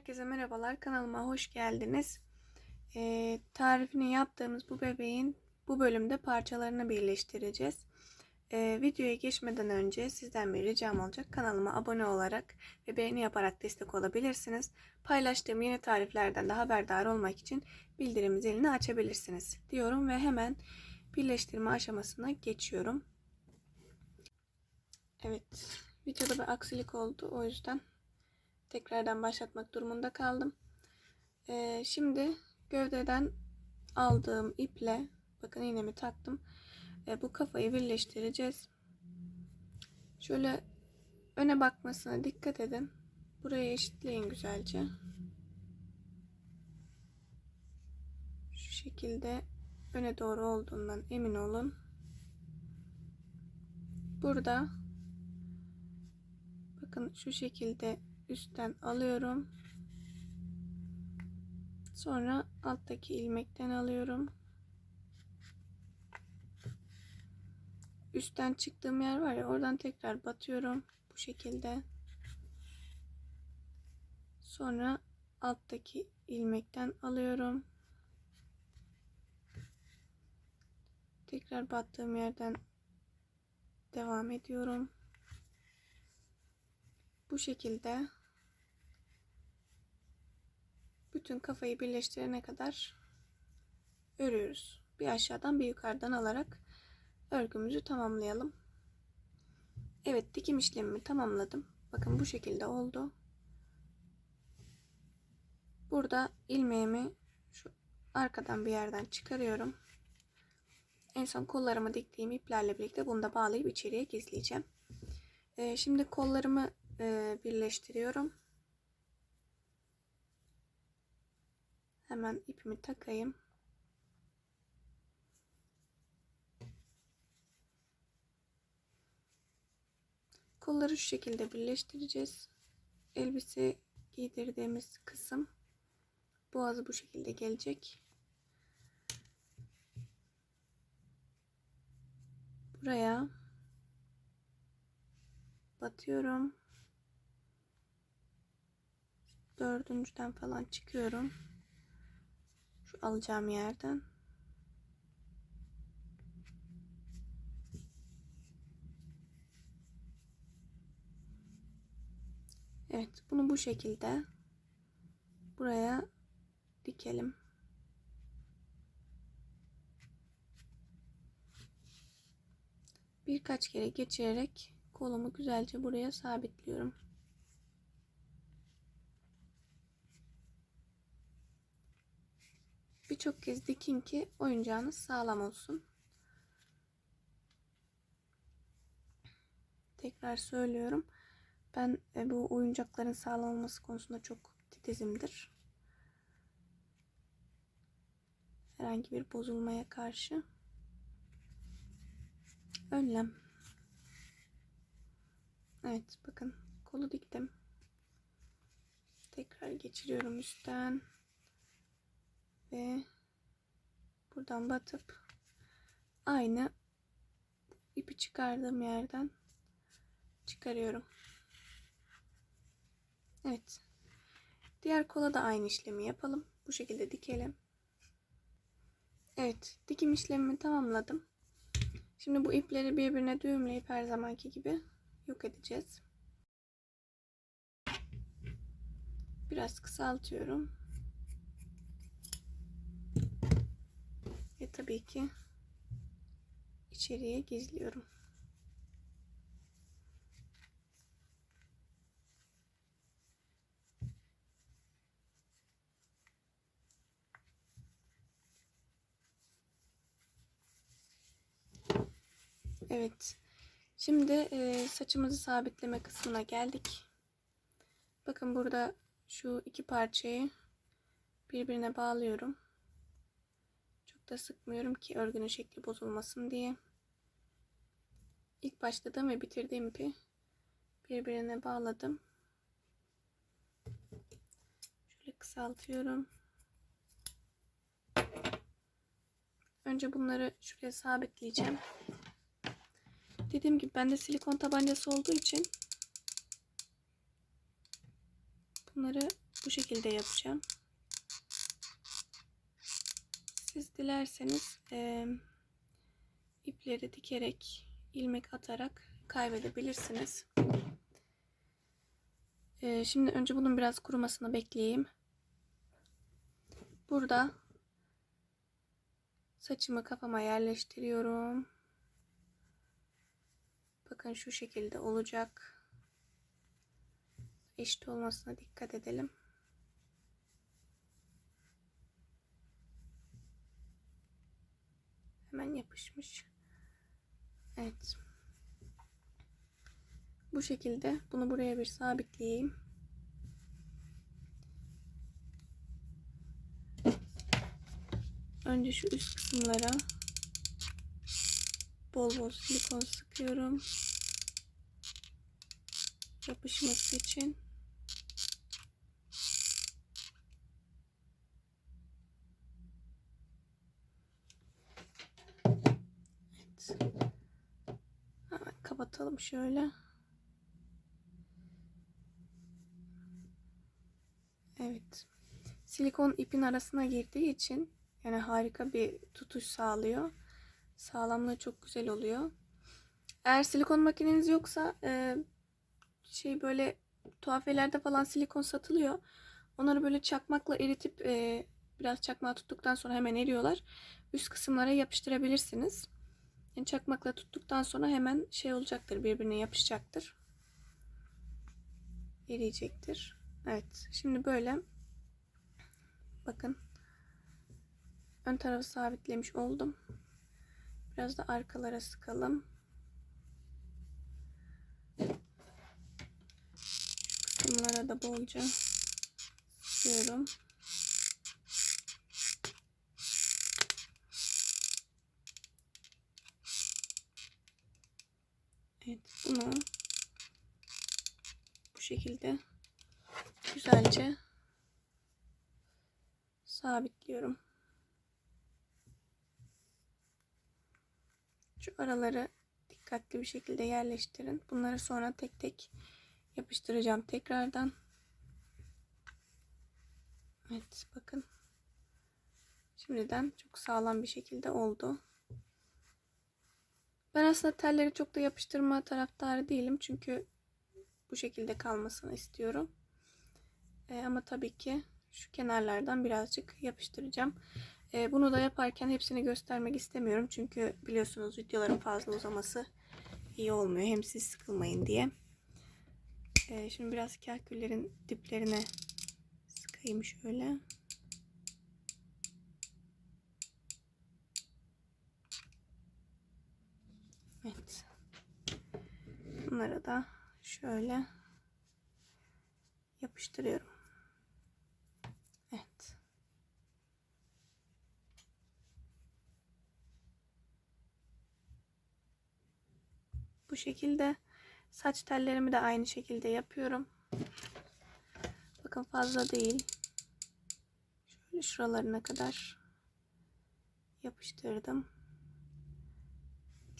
Herkese merhabalar. Kanalıma hoş geldiniz. Ee, tarifini yaptığımız bu bebeğin bu bölümde parçalarını birleştireceğiz. Ee, videoya geçmeden önce sizden bir ricam olacak. Kanalıma abone olarak ve beğeni yaparak destek olabilirsiniz. Paylaştığım yeni tariflerden de haberdar olmak için bildirim zilini açabilirsiniz diyorum ve hemen birleştirme aşamasına geçiyorum. Evet, videoda bir aksilik oldu. O yüzden tekrardan başlatmak durumunda kaldım. Ee, şimdi gövdeden aldığım iple bakın iğnemi taktım. Ee, bu kafayı birleştireceğiz. Şöyle öne bakmasına dikkat edin. Burayı eşitleyin güzelce. Şu şekilde öne doğru olduğundan emin olun. Burada bakın şu şekilde üstten alıyorum. Sonra alttaki ilmekten alıyorum. Üstten çıktığım yer var ya oradan tekrar batıyorum bu şekilde. Sonra alttaki ilmekten alıyorum. Tekrar battığım yerden devam ediyorum. Bu şekilde bütün kafayı birleştirene kadar örüyoruz. Bir aşağıdan bir yukarıdan alarak örgümüzü tamamlayalım. Evet dikim işlemimi tamamladım. Bakın bu şekilde oldu. Burada ilmeğimi şu arkadan bir yerden çıkarıyorum. En son kollarımı diktiğim iplerle birlikte bunu da bağlayıp içeriye gizleyeceğim. Ee, şimdi kollarımı e, birleştiriyorum. Hemen ipimi takayım. Kolları şu şekilde birleştireceğiz. Elbise giydirdiğimiz kısım boğazı bu şekilde gelecek. Buraya batıyorum. Dördüncüden falan çıkıyorum. Şu alacağım yerden. Evet bunu bu şekilde buraya dikelim. Birkaç kere geçirerek kolumu güzelce buraya sabitliyorum. Birçok kez dikin ki oyuncağınız sağlam olsun. Tekrar söylüyorum. Ben e, bu oyuncakların sağlam olması konusunda çok titizimdir. Herhangi bir bozulmaya karşı önlem. Evet bakın kolu diktim. Tekrar geçiriyorum üstten ve buradan batıp aynı ipi çıkardığım yerden çıkarıyorum. Evet. Diğer kola da aynı işlemi yapalım. Bu şekilde dikelim. Evet. Dikim işlemimi tamamladım. Şimdi bu ipleri birbirine düğümleyip her zamanki gibi yok edeceğiz. Biraz kısaltıyorum. Ve tabii ki içeriye gizliyorum. Evet. Şimdi e, saçımızı sabitleme kısmına geldik. Bakın burada şu iki parçayı birbirine bağlıyorum. Da sıkmıyorum ki örgünün şekli bozulmasın diye. İlk başladığım ve bitirdiğim ipi birbirine bağladım. Şöyle kısaltıyorum. Önce bunları şuraya sabitleyeceğim. Dediğim gibi bende silikon tabancası olduğu için bunları bu şekilde yapacağım. Siz dilerseniz e, ipleri dikerek, ilmek atarak kaybedebilirsiniz. E, şimdi önce bunun biraz kurumasını bekleyeyim. Burada saçımı kafama yerleştiriyorum. Bakın şu şekilde olacak. Eşit olmasına dikkat edelim. Hemen yapışmış. Evet. Bu şekilde bunu buraya bir sabitleyeyim. Önce şu üst kısımlara bol bol silikon sıkıyorum. Yapışması için. Evet. Kapatalım şöyle. Evet. Silikon ipin arasına girdiği için yani harika bir tutuş sağlıyor. Sağlamlığı çok güzel oluyor. Eğer silikon makineniz yoksa e, şey böyle tuhafiyelerde falan silikon satılıyor. Onları böyle çakmakla eritip e, biraz çakmağı tuttuktan sonra hemen eriyorlar. Üst kısımlara yapıştırabilirsiniz. Yani çakmakla tuttuktan sonra hemen şey olacaktır birbirine yapışacaktır. Eriyecektir. Evet şimdi böyle bakın ön tarafı sabitlemiş oldum. Biraz da arkalara sıkalım. Kısımlara da bolca sıkıyorum. Evet bunu bu şekilde güzelce sabitliyorum. Şu araları dikkatli bir şekilde yerleştirin. Bunları sonra tek tek yapıştıracağım tekrardan. Evet bakın. Şimdiden çok sağlam bir şekilde oldu. Ben aslında telleri çok da yapıştırma taraftarı değilim. Çünkü bu şekilde kalmasını istiyorum. Ee, ama tabii ki şu kenarlardan birazcık yapıştıracağım. Ee, bunu da yaparken hepsini göstermek istemiyorum. Çünkü biliyorsunuz videoların fazla uzaması iyi olmuyor. Hem siz sıkılmayın diye. Ee, şimdi biraz kalküllerin diplerine sıkayım şöyle. Evet. Bunları da şöyle yapıştırıyorum. Evet. Bu şekilde saç tellerimi de aynı şekilde yapıyorum. Bakın fazla değil. Şöyle şuralarına kadar yapıştırdım.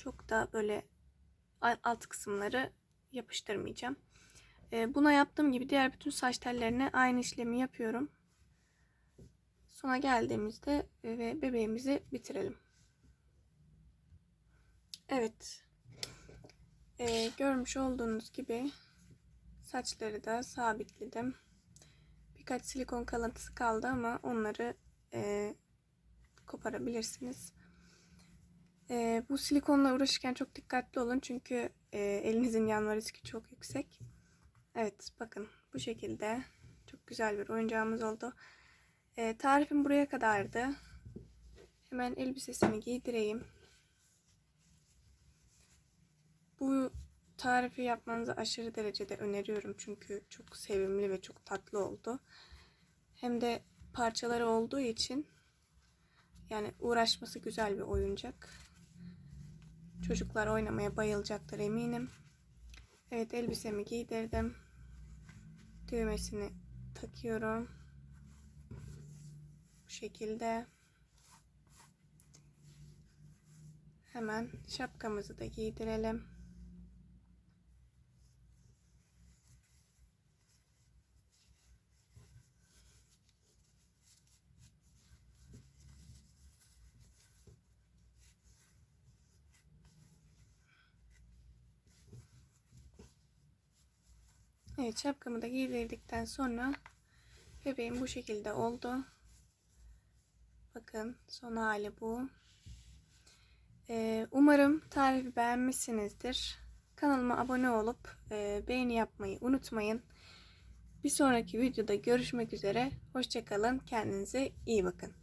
Çok da böyle alt kısımları yapıştırmayacağım. Ee, buna yaptığım gibi diğer bütün saç tellerine aynı işlemi yapıyorum. Sona geldiğimizde e, ve bebeğimizi bitirelim. Evet. Ee, görmüş olduğunuz gibi saçları da sabitledim. Birkaç silikon kalıntısı kaldı ama onları e, koparabilirsiniz. E, bu silikonla uğraşırken çok dikkatli olun çünkü e, elinizin yanma riski çok yüksek. Evet bakın bu şekilde çok güzel bir oyuncağımız oldu. E, tarifim buraya kadardı. Hemen elbisesini giydireyim. Bu tarifi yapmanızı aşırı derecede öneriyorum. Çünkü çok sevimli ve çok tatlı oldu. Hem de parçaları olduğu için yani uğraşması güzel bir oyuncak. Çocuklar oynamaya bayılacaktır eminim. Evet elbisemi giydirdim. Düğmesini takıyorum. Bu şekilde. Hemen şapkamızı da giydirelim. Evet şapkamı da giydirdikten sonra bebeğim bu şekilde oldu. Bakın son hali bu. Ee, umarım tarifi beğenmişsinizdir. Kanalıma abone olup e, beğeni yapmayı unutmayın. Bir sonraki videoda görüşmek üzere. Hoşçakalın. Kendinize iyi bakın.